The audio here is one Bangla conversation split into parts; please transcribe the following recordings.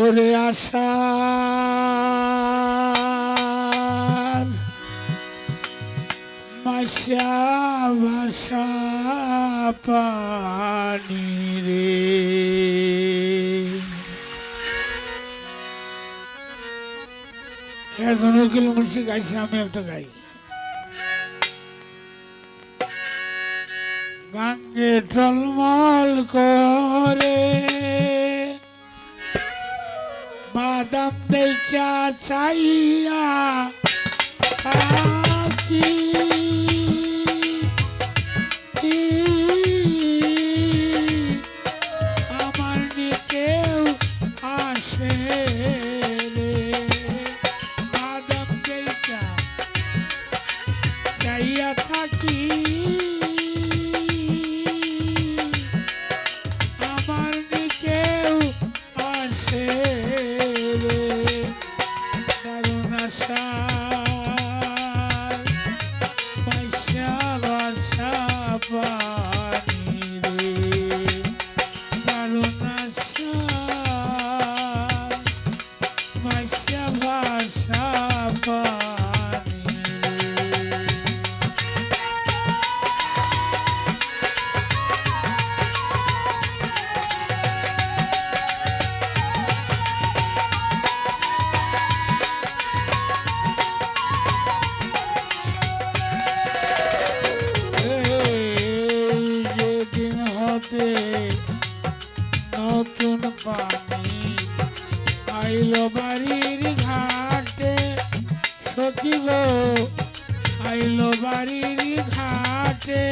ওরে আশা মাসা পানি রে। এখন উকিল মুন্সি গাইছে, আমি একটা গাই। গাঙ্গে টলমল করে। बादम दे क्या चाहिए हाँ, आ की achar. আইল বাড়ির ঘাটে।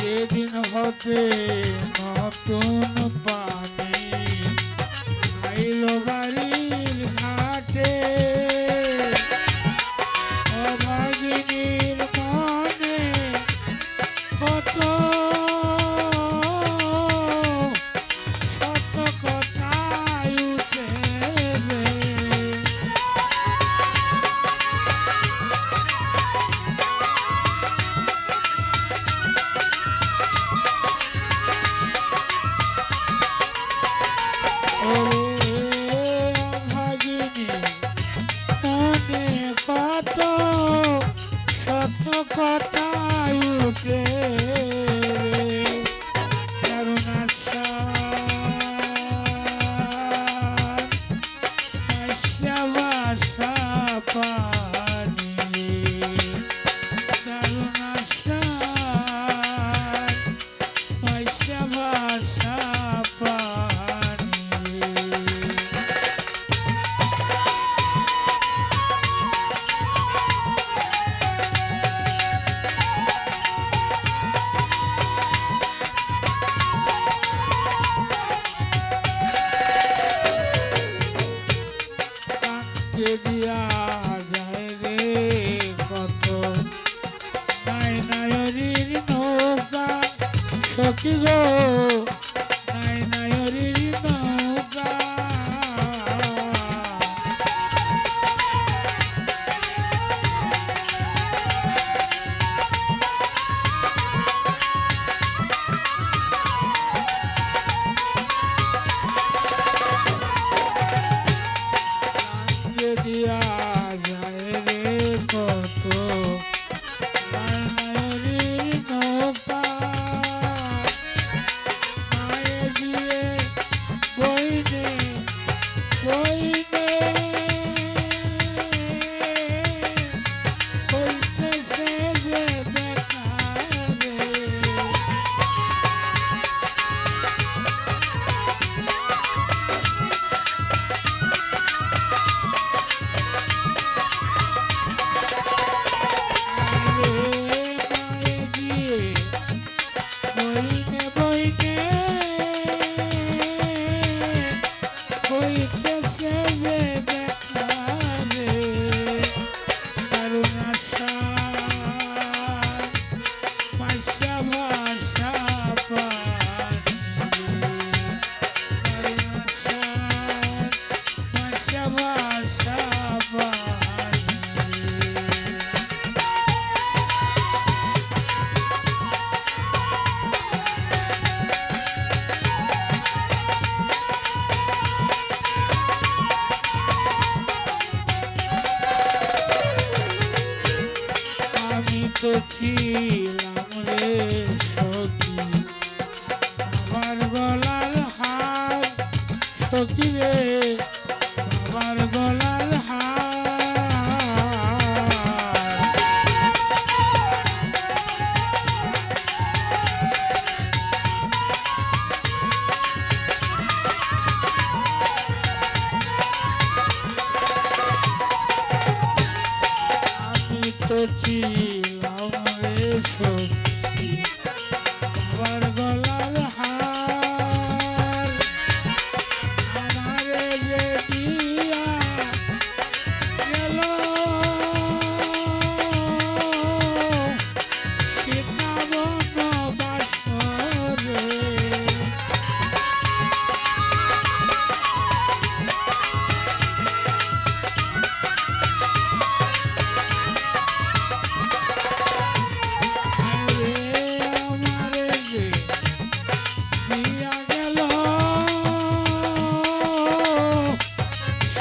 যেদিন হতে নতুন Rocky Road. ছিলাম রে সতী আমার গলার হার সতী রে আমার গলার Turkey.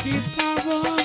কি পাবো।